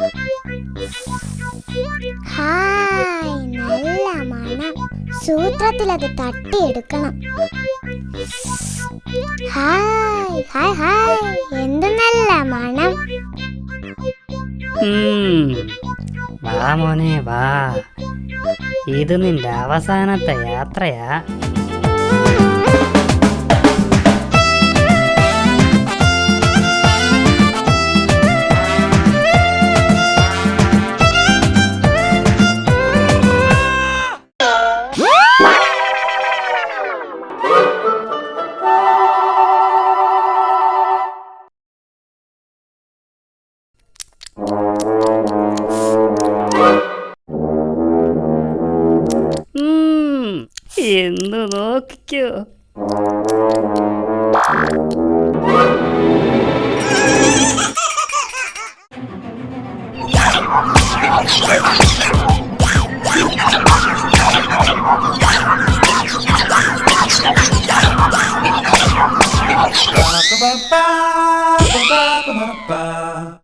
തോന്നുന്നു ഹായ് നല്ല മണം. സൂത്രത്തിൽ അത് തട്ടിയെടുക്കണം. Hi hi hi. എന്ത് നല്ല മണം. വാ മോനെ വാ. ഇത് നിന്റെ അവസാനത്തെ യാത്രയാ. 음, 있는 학교. Ba ba ba ba ba ba ba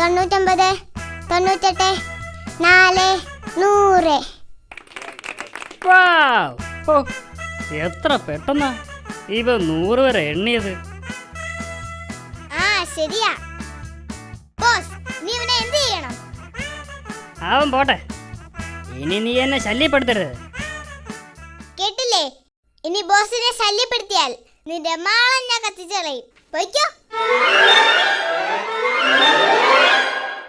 തൊണ്ണൂറ്റൊമ്പത് തൊണ്ണൂറ്റെട്ട് നാല് നൂറ്. എത്ര പെട്ടെന്നാ. ഇവ നൂറ് വരെ എണ്ണിയത്. ആ ശരിയാ. ബോസ് നീ ഇവനെ എന്ത് ചെയ്യണം? അവൻ പോട്ടെ. ഇനി നീ എന്നെ ശല്യപ്പെടുത്തരുത്. കേട്ടില്ലേ? ഇനി ബോസിനെ ശല്യപ്പെടുത്തിയാൽ നിന്റെ മാളം ഞാൻ കത്തിച്ചളയും. പൊയ്ക്കോ.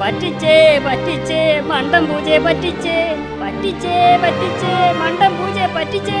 പറ്റിച്ചേ പറ്റിച്ചേ മണ്ടം പൂജയെ പറ്റിച്ചേ പറ്റിച്ചേ പറ്റിച്ചേ മണ്ടം പൂജയെ പറ്റിച്ചേ.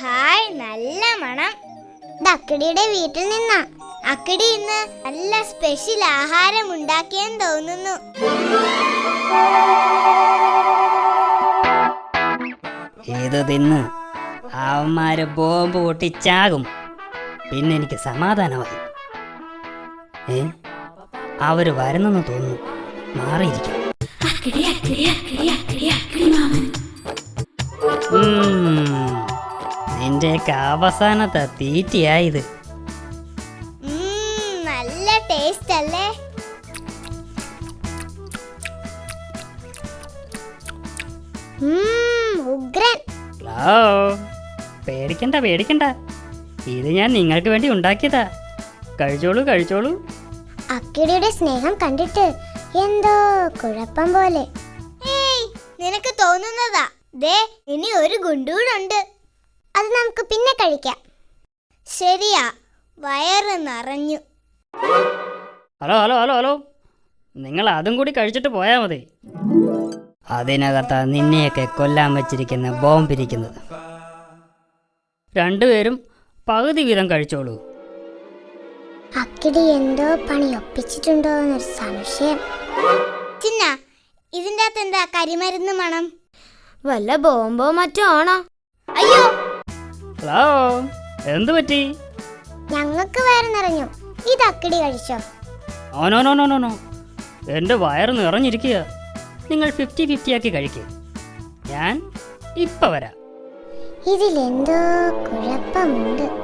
ഹായ് നല്ല മണം. അക്കിടിയുടെ വീട്ടിൽ നിന്നാ. അക്കിടി ഇന്ന് നല്ല സ്പെഷ്യൽ ആഹാരം ഉണ്ടാക്കിയെന്ന് തോന്നുന്നു. ഇത് തിന്ന്? അവന്മാര് ബോംബ് പൊട്ടിച്ചാകും. പിന്നെ എനിക്ക് സമാധാനമായി. ഏ? അവർ വരുന്നെന്ന് തോന്നുന്നു. മാറിയിരിക്കും. നിന്റെയൊക്കെ അവസാനത്തെ തീറ്റയായത് പേടിക്കണ്ട പേടിക്കണ്ട. ഇത് ഞാൻ നിങ്ങൾക്ക് വേണ്ടി ഉണ്ടാക്കിയതാ. കഴിച്ചോളൂ കഴിച്ചോളൂ. അക്കിടിയുടെ സ്നേഹം കണ്ടിട്ട് എന്തോ കുഴപ്പം പോലെ. നിനക്ക് തോന്നുന്നതാ. ദേ ഇനി ഒരു ഗുണ്ടൂടുണ്ട്. അത് നമുക്ക് പിന്നെ കഴിക്കാം. ശരിയാ വയറ് നിറഞ്ഞു. Hello hello hello hello. നിങ്ങൾ അതും കൂടി കഴിച്ചിട്ട് പോയാൽ മതി. അതിനകത്താ നിന്നെയൊക്കെ കൊല്ലാൻ വെച്ചിരിക്കുന്ന ബോംബിരിക്കുന്നത് രണ്ടുപേരും പകുതി വീതം കഴിച്ചോളൂ. അക്കിടി എന്തോ പണി ഒപ്പിച്ചിട്ടുണ്ടോ എന്നൊരു സംശയം. ചിന്ന ഇതിന്റെ അകത്ത് എന്താ കരിമരുന്ന് മണം? വല്ല ബോംബോ മറ്റോ ആണോ? അയ്യോ! ഹലോ എന്ത് പറ്റി? ഞങ്ങൾക്ക് വയറ് നിറഞ്ഞു ഇത് അക്കിടി കഴിച്ചോ? ഓ no no no no no. എന്റെ വയറ് നിറഞ്ഞിരിക്കുക നിങ്ങൾ ഫിഫ്റ്റി ഫിഫ്റ്റി ആക്കി കഴിക്കുക ഞാൻ ഇപ്പം വരാം. ഇതിലെന്തോ കുഴപ്പമുണ്ട്.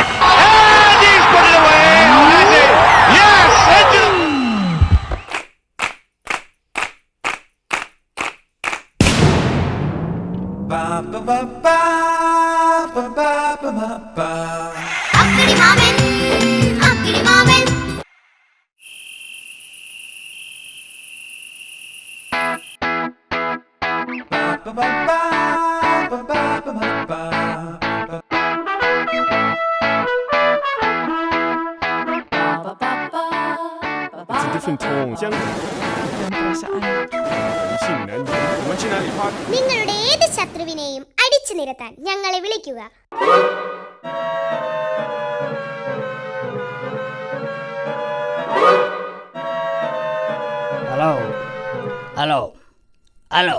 It's a different tone. നിങ്ങളുടെ ഏത് ശത്രുവിനെയും അടിച്ചു നിരത്താൻ ഞങ്ങളെ വിളിക്കുക. Hello hello hello